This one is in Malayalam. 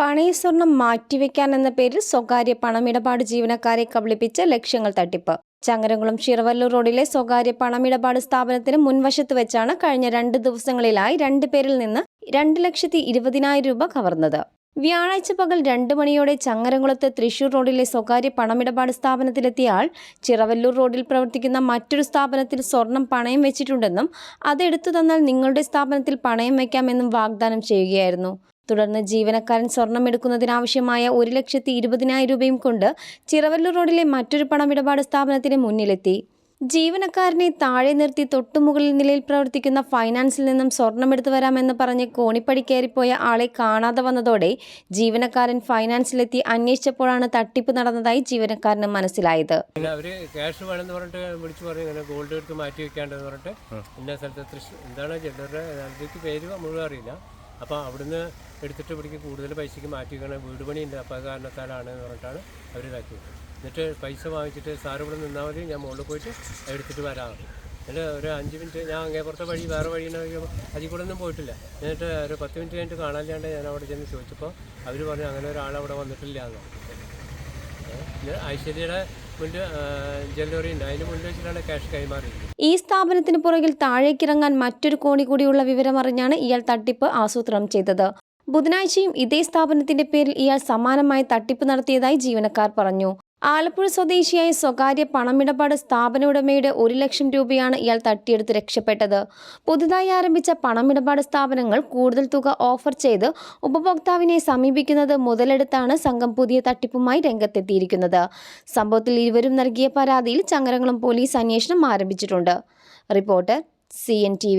പണയസ്വർണം മാറ്റിവെക്കാൻ എന്ന പേരിൽ സ്വകാര്യ പണമിടപാട് ജീവനക്കാരെ കബളിപ്പിച്ച് ലക്ഷ്യങ്ങൾ തട്ടിപ്പ്. ചങ്ങരംകുളം ഷിറവല്ലൂർ റോഡിലെ സ്വകാര്യ പണമിടപാട് സ്ഥാപനത്തിന് മുൻവശത്ത് വെച്ചാണ് കഴിഞ്ഞ രണ്ട് ദിവസങ്ങളിലായി രണ്ട് പേരിൽ നിന്ന് രണ്ട് ലക്ഷത്തി ഇരുപതിനായിരം രൂപ കവർന്നത്. വ്യാഴാഴ്ച പകൽ രണ്ട് മണിയോടെ ചങ്ങരംകുളത്ത് തൃശൂർ റോഡിലെ സ്വകാര്യ പണമിടപാട് സ്ഥാപനത്തിലെത്തിയ ആൾ ചിറവല്ലൂർ റോഡിൽ പ്രവർത്തിക്കുന്ന മറ്റൊരു സ്ഥാപനത്തിൽ സ്വർണം പണയം വെച്ചിട്ടുണ്ടെന്നും അതെടുത്തു തന്നാൽ നിങ്ങളുടെ സ്ഥാപനത്തിൽ പണയം വയ്ക്കാമെന്നും വാഗ്ദാനം ചെയ്യുകയായിരുന്നു. തുടർന്ന് ജീവനക്കാരൻ സ്വർണം എടുക്കുന്നതിനാവശ്യമായ ഒരു ലക്ഷത്തി ഇരുപതിനായിരം രൂപയും കൊണ്ട് ചിറവല്ലൂർ റോഡിലെ മറ്റൊരു പണമിടപാട് സ്ഥാപനത്തിന് മുന്നിലെത്തി. ജീവനക്കാരനെ താഴെ നിർത്തി തൊട്ടുമുകളിൽ നിലയിൽ പ്രവർത്തിക്കുന്ന ഫൈനാൻസിൽ നിന്നും സ്വർണമെടുത്തു വരാമെന്ന് പറഞ്ഞ് കോണിപ്പടി കയറിപ്പോയ ആളെ കാണാതെ വന്നതോടെ ജീവനക്കാരൻ ഫൈനാൻസിലെത്തി അന്വേഷിച്ചപ്പോഴാണ് തട്ടിപ്പ് നടന്നതായി ജീവനക്കാരന് മനസ്സിലായത്. പിന്നെ അവർ ക്യാഷ് വേണമെന്ന് പറഞ്ഞിട്ട് വിളിച്ചു പറഞ്ഞു ഇങ്ങനെ ഗോൾഡ് എടുത്ത് മാറ്റി വെക്കാണ്ടെന്ന് പറഞ്ഞിട്ട് ഇന്ന സ്ഥലത്ത് തൃശ്ശൂർ എന്താണ് പേര് മുഴുവൻ അറിയില്ല. അപ്പോൾ അവിടുന്ന് എടുത്തിട്ട് ഇവിടേക്ക് കൂടുതൽ പൈസയ്ക്ക് മാറ്റി വെക്കണം വീട് പണിയുണ്ട്. അപ്പോൾ അത് കാരണത്താലാണ് എന്ന് പറഞ്ഞിട്ടാണ് അവർ ഇതാക്കി എന്നിട്ട് പൈസ വാങ്ങിച്ചിട്ട് സാറ് ഇവിടെ നിന്നാൽ മതി ഞാൻ മുകളിൽ പോയിട്ട് എടുത്തിട്ട് വരാം. എന്നിട്ട് ഒരു അഞ്ച് മിനിറ്റ് ഞാൻ അങ്ങേപ്പുറത്തെ വഴി വേറെ വഴി അതിൽ കൂടെ ഒന്നും പോയിട്ടില്ല. എന്നിട്ട് ഒരു പത്ത് മിനിറ്റ് കഴിഞ്ഞിട്ട് കാണാനില്ലാണ്ട് ഞാൻ അവിടെ ചെന്ന് ചോദിച്ചപ്പോൾ അവർ പറഞ്ഞു അങ്ങനെ ഒരാൾ അവിടെ വന്നിട്ടില്ല എന്ന് ഈ സ്ഥാപനത്തിന് പുറകിൽ താഴേക്കിറങ്ങാൻ മറ്റൊരു കോണി കൂടിയുള്ള വിവരമറിഞ്ഞാണ് ഇയാൾ തട്ടിപ്പ് ആസൂത്രണം ചെയ്തത്. ബുധനാഴ്ചയും ഇതേ സ്ഥാപനത്തിന്റെ പേരിൽ ഇയാൾ സമാനമായി തട്ടിപ്പ് നടത്തിയതായി ജീവനക്കാർ പറഞ്ഞു. ആലപ്പുഴ സ്വദേശിയായ സ്വകാര്യ പണമിടപാട് സ്ഥാപന ഉടമയുടെ ഒരു ലക്ഷം രൂപയാണ് ഇയാൾ തട്ടിയെടുത്ത് രക്ഷപ്പെട്ടത്. പുതുതായി ആരംഭിച്ച പണമിടപാട് സ്ഥാപനങ്ങൾ കൂടുതൽ തുക ഓഫർ ചെയ്ത് ഉപഭോക്താവിനെ സമീപിക്കുന്നത് മുതലെടുത്താണ് സംഘം പുതിയ തട്ടിപ്പുമായി രംഗത്തെത്തിയിരിക്കുന്നത്. സംഭവത്തിൽ ഇരുവരും നൽകിയ പരാതിയിൽ ചങ്ങരങ്ങളും പോലീസ് അന്വേഷണം ആരംഭിച്ചിട്ടുണ്ട്. Reporter C N T